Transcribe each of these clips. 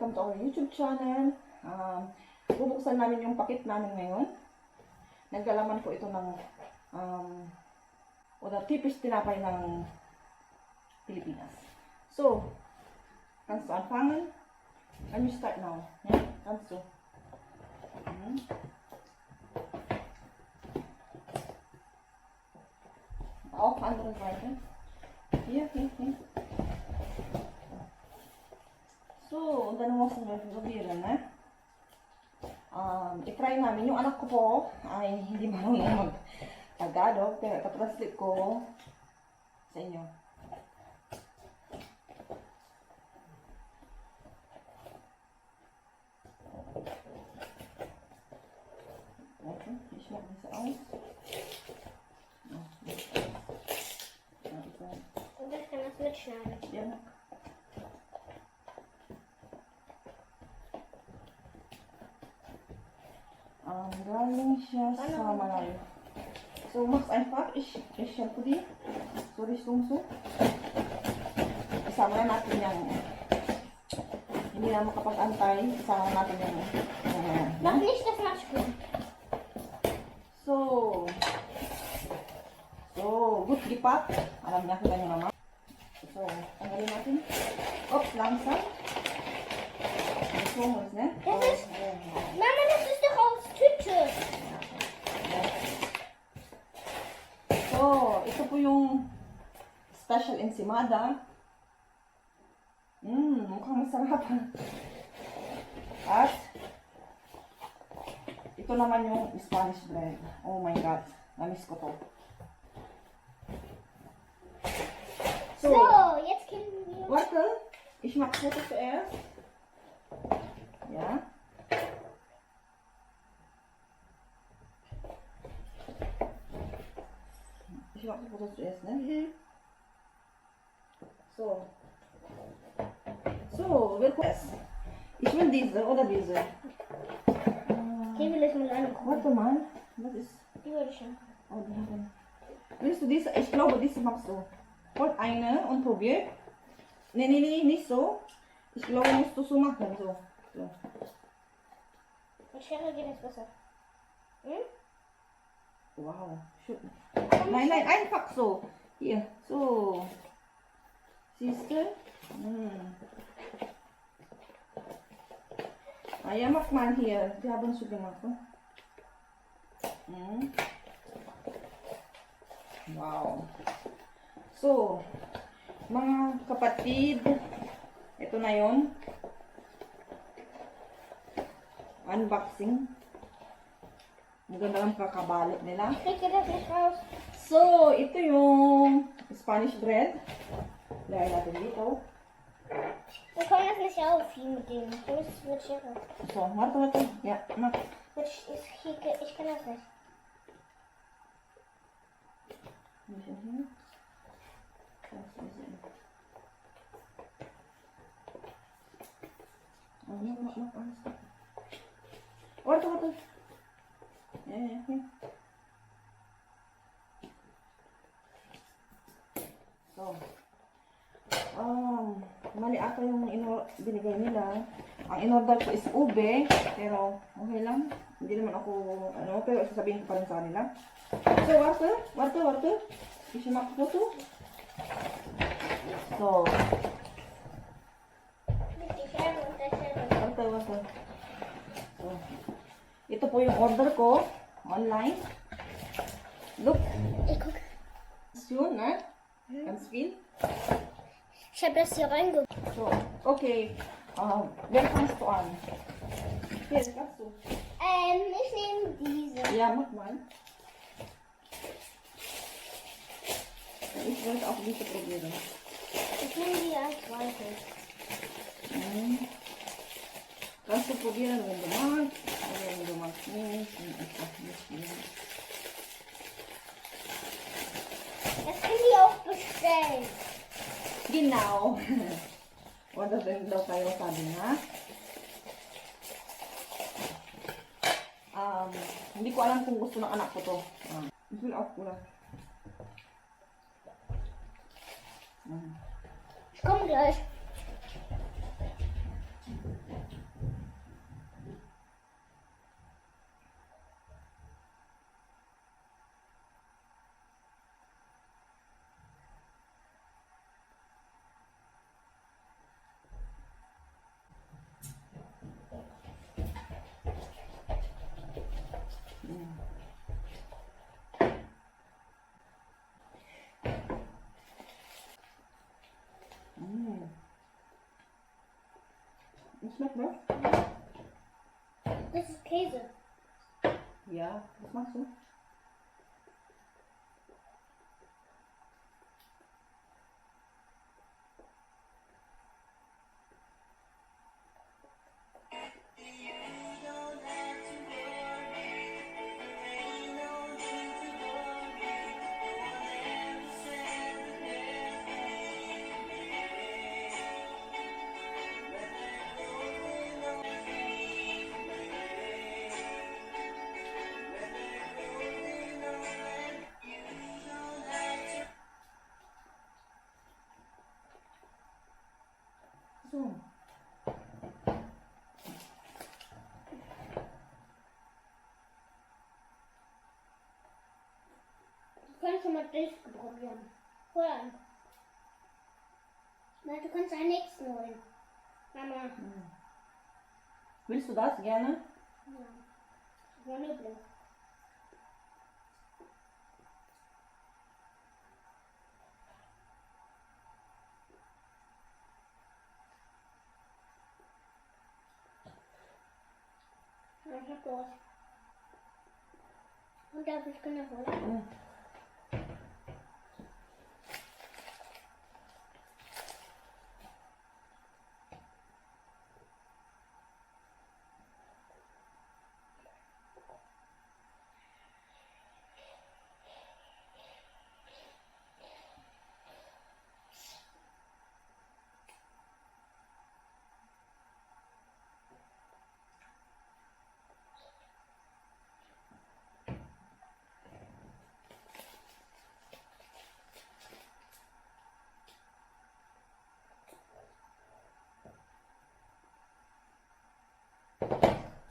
welcome to our YouTube channel. Um, bubuksan namin yung pakit namin ngayon. Naglalaman po ito ng um, o the tipis tinapay ng Pilipinas. So, kannst du anfangen? Can you start now? Ja, kannst du. Mhm. Auch andere Seite. Hier, hier, hier. So, mo sa probieren, ne? Um, itry namin. Yung anak ko po ay hindi marunong mag-Tagalog. Pero ipatranslate ko sa inyo. Okay, ich mache das aus. Ja, das ist. Ja, das kann mitschneiden. Ja. Malayo. So, mach's einfach. Ich, ich die. So, Richtung so. Isama na natin yung hindi na makapag-antay. Isama na natin Mach nicht das Matschkuchen. So, so, good lipat. Alam niya, kita niyo naman. So, tanggalin natin. Oops, langsam. Ist ne? Das ist- ayan. Mama, das ist. So, ito po yung special ensimada. Mmm, mukhang masarap. At, ito naman yung Spanish bread. Oh my God, namiss ko to. So, jetzt können wir. Warte, ich mach Foto zuerst. Ich mach Foto zuerst, ne? So. So, wir gucken es. Ich will diese oder diese. Die will ich mal angucken. warte mal. Was ist. Die würde ich schon. Oh, die haben. Willst du diese? Ich glaube, diese machst du. Hol eine und probier. Nee, nee, nee, nicht so. Ich glaube, musst du so machen. So. so. Mit Schere geht es besser. Hm? Wow. Nein, nein, einfach so. Hier, so. Siehst du? Hm. Ah ja, mach mal hier. Die haben schon gemacht. Ne? Hm. Wow. So, mga kapatid, ito na yon. Unboxing. Maganda lang kakabalot nila. So, ito yung Spanish bread. Lagay natin dito. Wir können das nicht aufziehen mit dem. Du musst es mit Schere. So, warte, warte. Ja, mach. Mit Sch ich, ich, kann das nicht. Oh. Warte, warte. So. Um, mali ata yung ino binigay nila. Ang in-order ko is ube, pero okay lang. Hindi naman ako, ano, pero sasabihin ko pa rin sa kanila. So, warte, warte, warte. Ich mach Foto. So, warte, warte. So, ito po yung order ko online. Look, Ich guck. yun, ne? Ganz viel. Ich habe das hier reingeguckt. So, okay. Uh, wer fangst du an? Hier, kannst du. Ähm, ich nehme diese. Ja, mach mal. Ich wollte auch diese probieren. Ich nehme die als zweites. Mhm. Kaso po diyan ang ganda mag. Ay ang dumag. Minis. Minis. Minis. Minis. Das kann ich auch bestellen. Din daw kayo sabi na. Hindi ko alam kung gusto ng anak ko to. Ich komme. Schmeckt, ne? Das ist Käse. Ja, was machst du? So. Du kannst schon mal das probieren. Hol an. Na, du kannst einen nächsten holen. Mama. Hm. Willst du das gerne? Ja. Vanille. Ja, ich Não reposto. Não dá pra ficar na rua.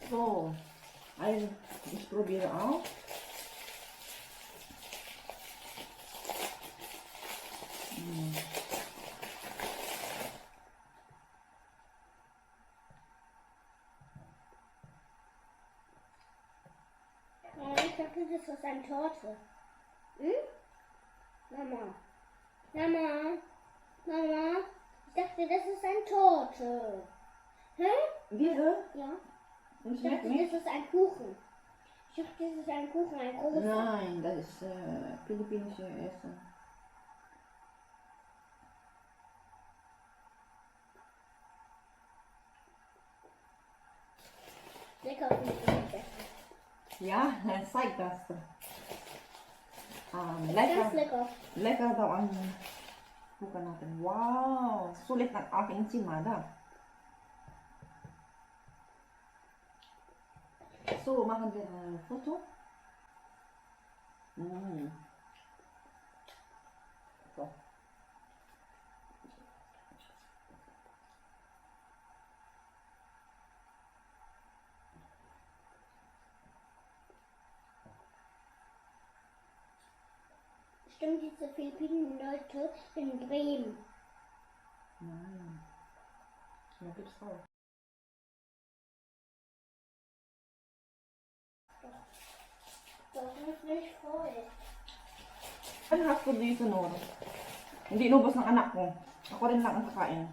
So, ein, ich probiere auch. Hm. Ich dachte, das ist eine Torte. Hm? Mama. Mama. Mama. Ich dachte, das ist eine Torte. Hä? Diese? Ja. Und Ich schmeckt dachte, nicht? das ist ein Kuchen. Ich dachte, das ist ein Kuchen, ein großer. Nein, das ist äh, philippinische Essen. Lecker. Ja, zeig das. Das ist lecker. lecker. Lekker daw ang buka natin. Wow! Sulit ng aking simada. So, machen wir ein Foto. Mm. So. Stimmt, diese Philippinen-Leute in Bremen. Nein. Ja, gibt's auch. Ano ko dito, Nora? Hindi inubos ng anak ko. Ako rin lang ang kakain.